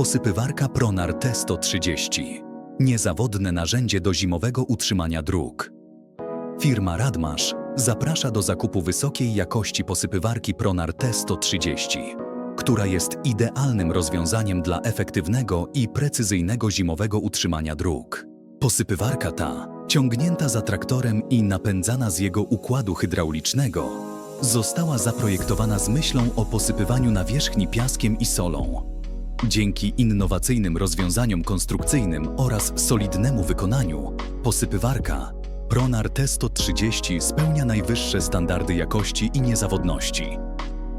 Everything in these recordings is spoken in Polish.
Posypywarka Pronar T130. Niezawodne narzędzie do zimowego utrzymania dróg. Firma Radmasz zaprasza do zakupu wysokiej jakości posypywarki Pronar T130, która jest idealnym rozwiązaniem dla efektywnego i precyzyjnego zimowego utrzymania dróg. Posypywarka ta, ciągnięta za traktorem i napędzana z jego układu hydraulicznego, została zaprojektowana z myślą o posypywaniu nawierzchni piaskiem i solą. Dzięki innowacyjnym rozwiązaniom konstrukcyjnym oraz solidnemu wykonaniu, posypywarka Pronar T130 spełnia najwyższe standardy jakości i niezawodności.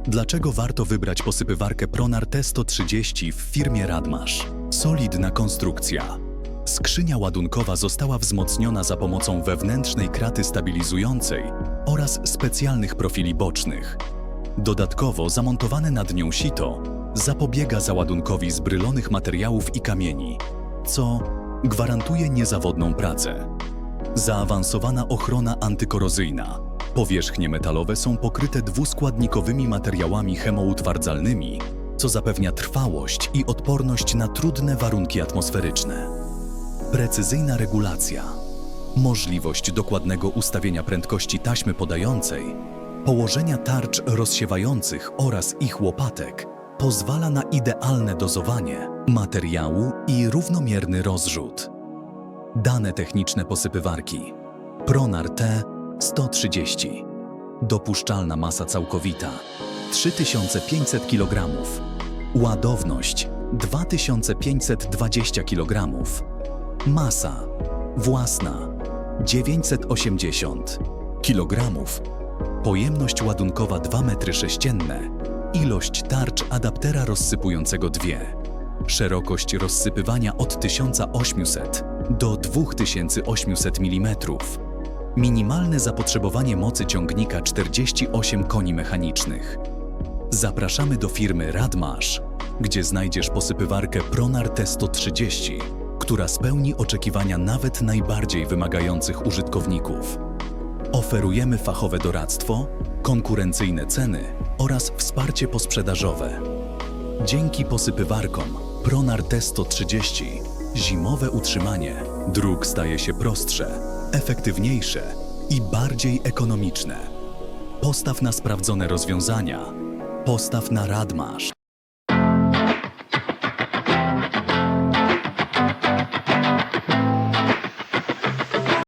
Dlaczego warto wybrać posypywarkę Pronar T130 w firmie Radmasz? Solidna konstrukcja. Skrzynia ładunkowa została wzmocniona za pomocą wewnętrznej kraty stabilizującej oraz specjalnych profili bocznych. Dodatkowo zamontowane nad nią sito zapobiega załadunkowi zbrylonych materiałów i kamieni, co gwarantuje niezawodną pracę. Zaawansowana ochrona antykorozyjna. Powierzchnie metalowe są pokryte dwuskładnikowymi materiałami chemoutwardzalnymi, co zapewnia trwałość i odporność na trudne warunki atmosferyczne. Precyzyjna regulacja. Możliwość dokładnego ustawienia prędkości taśmy podającej, położenia tarcz rozsiewających oraz ich łopatek pozwala na idealne dozowanie materiału i równomierny rozrzut. Dane techniczne posypywarki. Pronar T 130. Dopuszczalna masa całkowita 3500 kg. Ładowność 2520 kg. Masa własna 980 kg. Pojemność ładunkowa 2 m sześcienne. Ilość tarcz adaptera rozsypującego 2. Szerokość rozsypywania od 1800 do 2800 mm. Minimalne zapotrzebowanie mocy ciągnika 48 koni mechanicznych. Zapraszamy do firmy Radmasz, gdzie znajdziesz posypywarkę Pronar T130, która spełni oczekiwania nawet najbardziej wymagających użytkowników. Oferujemy fachowe doradztwo, konkurencyjne ceny oraz wsparcie posprzedażowe. Dzięki posypywarkom Pronar T130 zimowe utrzymanie dróg staje się prostsze, efektywniejsze i bardziej ekonomiczne. Postaw na sprawdzone rozwiązania. Postaw na Radmasz.